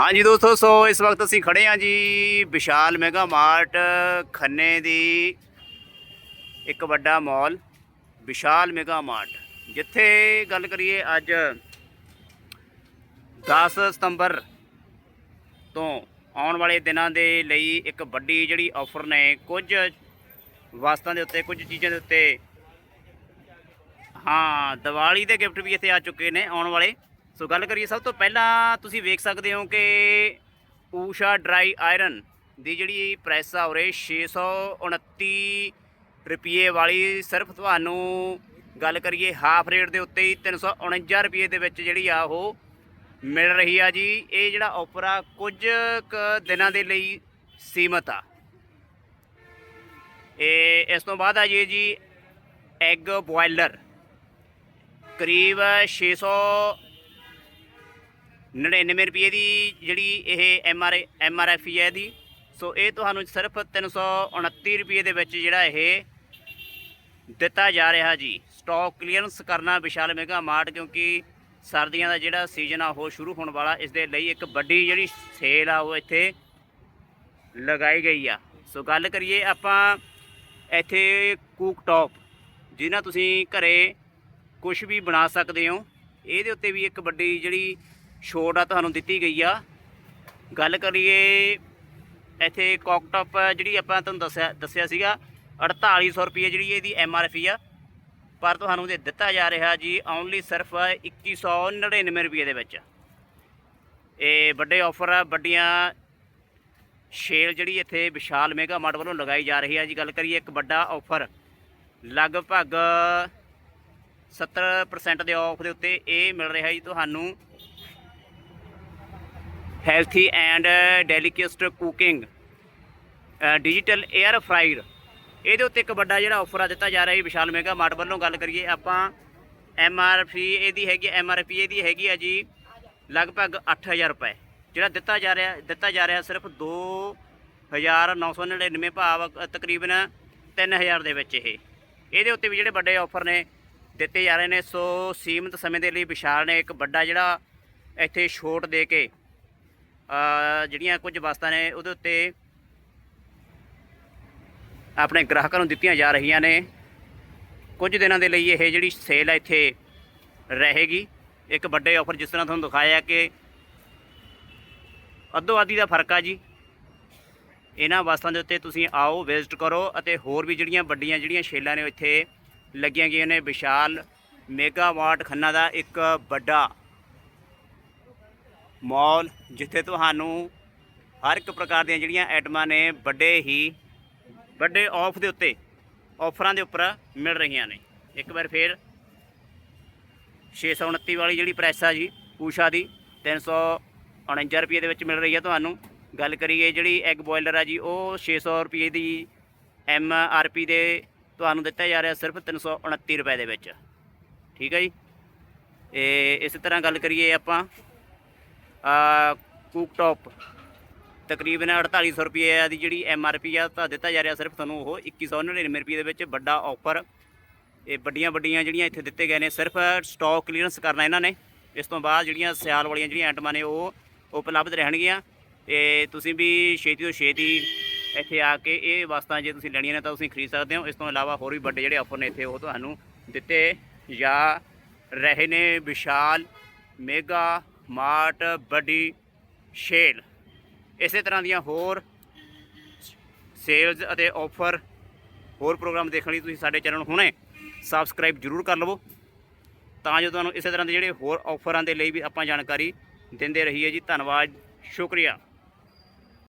ਹਾਂਜੀ ਦੋਸਤੋ, ਸੋ ਇਸ ਵਕਤ ਅਸੀਂ ਖੜੇ ਹਾਂ ਜੀ ਵਿਸ਼ਾਲ ਮੈਗਾ ਮਾਰਟ ਖੰਨੇ ਦੀ ਇੱਕ ਵੱਡਾ ਮਾਲ, ਵਿਸ਼ਾਲ ਮੈਗਾ ਮਾਰਟ ਜਿੱਥੇ ਗੱਲ ਕਰੀਏ ਅੱਜ 10 ਸਤੰਬਰ ਤੋਂ ਆਉਣ ਵਾਲੇ ਦਿਨਾਂ ਦੇ ਲਈ ਇੱਕ ਵੱਡੀ ਜਿਹੜੀ ਆਫਰ ਨੇ, ਕੁਝ ਵਸਤਾਂ ਦੇ ਉੱਤੇ, ਕੁਝ ਚੀਜ਼ਾਂ ਦੇ ਉੱਤੇ, ਹਾਂ, ਦੀਵਾਲੀ ਦੇ ਗਿਫਟ ਵੀ ਇੱਥੇ ਆ ਚੁੱਕੇ ਨੇ ਆਉਣ ਵਾਲੇ। ਸੋ ਗੱਲ ਕਰੀਏ, ਸਭ ਤੋਂ ਪਹਿਲਾਂ ਤੁਸੀਂ ਵੇਖ ਸਕਦੇ ਹੋ ਕਿ ਊਸ਼ਾ ਡਰਾਈ ਆਇਰਨ ਦੀ ਜਿਹੜੀ ਪ੍ਰਾਈਸ ਆ ਉਰੇ 629 ਰੁਪਏ ਵਾਲੀ ਸਿਰਫ ਤੁਹਾਨੂੰ ਗੱਲ ਕਰੀਏ, ਹਾਫ ਰੇਟ ਦੇ ਉੱਤੇ ਹੀ 349 ਰੁਪਏ ਦੇ ਵਿੱਚ ਜਿਹੜੀ ਆ ਉਹ ਮਿਲ ਰਹੀ ਆ ਜੀ। ਇਹ ਜਿਹੜਾ ਆਫਰ ਆ, ਕੁਝ ਕੁ ਦਿਨਾਂ ਦੇ ਲਈ ਸੀਮਤ ਆ। ਇਹ ਇਸ ਤੋਂ ਬਾਅਦ ਆ ਜੀ ਜੀ ਐਗ ਬੋਇਲਰ ਕਰੀਬ 699 ਰੁਪਏ ਦੀ ਜਿਹੜੀ ਇਹ M R M R F ਹੈ ਇਹਦੀ। ਸੋ ਇਹ ਤੁਹਾਨੂੰ ਸਿਰਫ 329 ਰੁਪਏ ਦੇ ਵਿੱਚ ਜਿਹੜਾ ਇਹ ਦਿੱਤਾ ਜਾ ਰਿਹਾ ਜੀ। ਸਟਾਕ ਕਲੀਅਰੈਂਸ ਕਰਨਾ ਵਿਸ਼ਾਲ ਮੈਗਾ ਮਾਰਟ ਕਿਉਂਕਿ ਸਰਦੀਆਂ ਦਾ ਜਿਹੜਾ ਸੀਜ਼ਨ ਆ, ਉਹ ਸ਼ੁਰੂ ਹੋਣ ਵਾਲਾ, ਇਸ ਦੇ ਲਈ ਇੱਕ ਵੱਡੀ ਜਿਹੜੀ ਸੇਲ ਆ, ਉਹ ਇੱਥੇ ਲਗਾਈ ਗਈ ਆ। ਸੋ ਗੱਲ ਕਰੀਏ ਆਪਾਂ ਇੱਥੇ ਕੂਕ ਟੌਪ ਜਿਹਨਾਂ ਤੁਸੀਂ ਘਰੇ ਕੁਝ ਵੀ ਬਣਾ ਸਕਦੇ ਹੋ, ਇਹਦੇ ਉੱਤੇ ਵੀ ਇੱਕ ਵੱਡੀ ਜਿਹੜੀ ਛੋਟ ਆ ਤੁਹਾਨੂੰ ਦਿੱਤੀ ਗਈ ਆ। ਗੱਲ ਕਰੀਏ, ਇੱਥੇ ਕੋਕਟਪ ਜਿਹੜੀ ਆਪਾਂ ਤੁਹਾਨੂੰ ਦੱਸਿਆ ਦੱਸਿਆ ਸੀਗਾ 4800 ਰੁਪਏ ਜਿਹੜੀ ਇਹਦੀ ਐਮ ਆਰ ਪੀ ਆ। ਪਰ ਤੁਹਾਨੂੰ ਇਹ ਦਿੱਤਾ ਜਾ ਰਿਹਾ ਜੀ ਓਨਲੀ ਸਿਰਫ 2199 ਰੁਪਏ ਦੇ ਵਿੱਚ। ਇਹ ਵੱਡੇ ਆਫਰ ਆ, ਵੱਡੀਆਂ ਸ਼ੇਲ ਜਿਹੜੀ ਇੱਥੇ ਵਿਸ਼ਾਲ ਮੇਗਾ ਮਾਰਟ ਵੱਲੋਂ ਲਗਾਈ ਜਾ ਰਹੀ ਹੈ ਜੀ। ਗੱਲ ਕਰੀਏ ਇੱਕ ਵੱਡਾ ਆਫਰ ਲਗਭਗ 70% ਦੇ ਆਫ ਦੇ ਉੱਤੇ ਇਹ ਮਿਲ ਰਿਹਾ ਜੀ ਤੁਹਾਨੂੰ। Healthy and delicate cooking digital air fryer ਇਹਦੇ ਉੱਤੇ ਇੱਕ ਵੱਡਾ ਜਿਹੜਾ ਆਫਰ ਆ ਦਿੱਤਾ ਜਾ ਰਿਹਾ ਹੈ ਵਿਸ਼ਾਲ ਮੇਗਾ ਮਾਰਟ ਵੱਲੋਂ ਗੱਲ ਕਰੀਏ ਆਪਾਂ। ਐਮ ਆਰ ਪੀ ਇਹਦੀ ਹੈਗੀ ਐਮ ਆਰ ਪੀ ਇਹਦੀ ਹੈਗੀ ਆ ਜੀ ਲਗਭਗ 8000 ਰੁਪਏ। ਜਿਹੜਾ ਦਿੱਤਾ ਜਾ ਰਿਹਾ ਦਿੱਤਾ ਜਾ ਰਿਹਾ ਸਿਰਫ 2999 ਭਾਵ ਅ, ਤਕਰੀਬਨ 3000 ਦੇ ਵਿੱਚ ਇਹ। ਇਹਦੇ ਉੱਤੇ ਵੀ ਜਿਹੜੇ ਵੱਡੇ ਆਫਰ ਨੇ ਦਿੱਤੇ ਜਾ ਰਹੇ ਨੇ। ਸੋ ਸੀਮਤ ਸਮੇਂ ਦੇ ਲਈ ਵਿਸ਼ਾਲ ਨੇ ਇੱਕ ਵੱਡਾ ਜਿਹੜਾ ਇੱਥੇ ਛੋਟ ਦੇ ਕੇ ਜਿਹੜੀਆਂ ਕੁਝ ਵਸਤਾਂ ਨੇ ਉਹਦੇ ਉੱਤੇ ਆਪਣੇ ਗ੍ਰਾਹਕਾਂ ਨੂੰ ਦਿੱਤੀਆਂ ਜਾ ਰਹੀਆਂ ਨੇ। ਕੁਝ ਦਿਨਾਂ ਦੇ ਲਈ ਇਹ ਜਿਹੜੀ ਸੇਲ ਹੈ ਇੱਥੇ ਰਹੇਗੀ। ਇੱਕ ਵੱਡੇ ਆਫਰ ਜਿਸ ਤਰ੍ਹਾਂ ਤੁਹਾਨੂੰ ਦਿਖਾਇਆ ਕਿ ਅੱਧੋ ਅੱਧੀ ਦਾ ਫ਼ਰਕ ਆ ਜੀ। ਇਹਨਾਂ ਵਸਤਾਂ ਦੇ ਉੱਤੇ ਤੁਸੀਂ ਆਓ, ਵਿਜ਼ਿਟ ਕਰੋ ਅਤੇ ਹੋਰ ਵੀ ਜਿਹੜੀਆਂ ਵੱਡੀਆਂ ਜਿਹੜੀਆਂ ਸ਼ੇਲਾਂ ਨੇ ਇੱਥੇ ਲੱਗੀਆਂ ਗਈਆਂ ਨੇ। ਵਿਸ਼ਾਲ, ਮੇਗਾ ਵਾਟ ਖੰਨਾ ਦਾ ਇੱਕ ਵੱਡਾ ਮਾਲ ਜਿੱਥੇ ਤੁਹਾਨੂੰ ਹਰ ਇੱਕ ਪ੍ਰਕਾਰ ਦੀਆਂ ਜਿਹੜੀਆਂ ਆਈਟਮਾਂ ਨੇ ਵੱਡੇ ਹੀ, ਵੱਡੇ ਆਫ ਦੇ ਉੱਤੇ ਆਫਰਾਂ ਦੇ ਉੱਪਰ ਮਿਲ ਰਹੀਆਂ ਨੇ। ਇੱਕ ਵਾਰ ਫੇਰ 629 ਵਾਲੀ ਜਿਹੜੀ ਪ੍ਰੈਸ ਆ ਜੀ, ਊਸ਼ਾ ਦੀ 349 ਰੁਪਏ ਦੇ ਵਿੱਚ ਮਿਲ ਰਹੀ ਹੈ ਤੁਹਾਨੂੰ। ਗੱਲ ਕਰੀਏ ਜਿਹੜੀ ਐਗ ਬੋਇਲਰ ਆ ਜੀ, ਉਹ 600 ਰੁਪਏ ਦੀ ਐਮ ਆਰ ਪੀ ਦੇ ਤੁਹਾਨੂੰ ਦਿੱਤਾ ਜਾ ਰਿਹਾ ਸਿਰਫ 329 ਰੁਪਏ ਦੇ ਵਿੱਚ। ਠੀਕ ਹੈ ਜੀ? ਇਹ ਇਸੇ ਤਰ੍ਹਾਂ ਗੱਲ ਕਰੀਏ ਆਪਾਂ ਆ, ਕੁਕ ਟੌਪ। ਤਕਰੀਬਨ 4800 ਰੁਪਏ ਦੀ ਜਿਹੜੀ ਐਮ ਆਰ ਪੀ ਆ, ਤਾਂ ਦਿੱਤਾ ਜਾ ਰਿਹਾ ਸਿਰਫ ਤੁਹਾਨੂੰ ਉਹ 2199 ਰੁਪਏ ਦੇ ਵਿੱਚ ਵੱਡਾ ਆਫਰ ਇਹ ਵੱਡੀਆਂ ਵੱਡੀਆਂ ਜਿਹੜੀਆਂ ਇੱਥੇ ਦਿੱਤੇ ਗਏ ਨੇ, ਸਿਰਫ ਸਟਾਕ ਕਲੀਅਰੈਂਸ ਕਰਨਾ ਇਹਨਾਂ ਨੇ। ਇਸ ਤੋਂ ਬਾਅਦ ਜਿਹੜੀਆਂ ਸਿਆਲ ਵਾਲੀਆਂ ਜਿਹੜੀਆਂ ਆਈਟਮਾਂ ਨੇ, ਉਹ ਉਪਲਬਧ ਰਹਿਣਗੀਆਂ। ਤੇ ਤੁਸੀਂ ਵੀ ਛੇਤੀ ਤੋਂ ਛੇਤੀ ਇੱਥੇ ਆ ਕੇ ਇਹ ਵਸਤਾਂ ਜੇ ਤੁਸੀਂ ਲੈਣੀਆਂ ਨੇ, ਤਾਂ ਤੁਸੀਂ ਖਰੀਦ ਸਕਦੇ ਹੋ। ਇਸ ਤੋਂ ਇਲਾਵਾ ਹੋਰ ਵੀ ਵੱਡੇ ਜਿਹੜੇ ਆਫਰ ਨੇ ਇੱਥੇ, ਉਹ ਤੁਹਾਨੂੰ ਦਿੱਤੇ ਜਾਂ ਰਹੇ ਨੇ। ਵਿਸ਼ਾਲ ਮੇਗਾ ਮਾਟ ਵੱਡੀ ਸ਼ੇਲ। ਇਸੇ ਤਰ੍ਹਾਂ ਦੀਆਂ ਹੋਰ ਸੇਲਜ਼ ਅਤੇ ਆਫਰ ਹੋਰ ਪ੍ਰੋਗਰਾਮ ਦੇਖਣ ਲਈ ਤੁਸੀਂ ਸਾਡੇ ਚੈਨਲ ਨੂੰ ਹੁਣੇ ਸਬਸਕ੍ਰਾਈਬ ਜਰੂਰ ਕਰ ਲਵੋ। ਤਾਂ ਜੋ ਤੁਹਾਨੂੰ ਇਸੇ ਤਰ੍ਹਾਂ ਦੇ ਜਿਹੜੇ ਹੋਰ ਆਫਰਾਂ ਦੇ ਲਈ ਵੀ ਆਪਾਂ ਜਾਣਕਾਰੀ ਦਿੰਦੇ ਰਹੀਏ ਜੀ। ਧੰਨਵਾਦ, ਸ਼ੁਕਰੀਆ।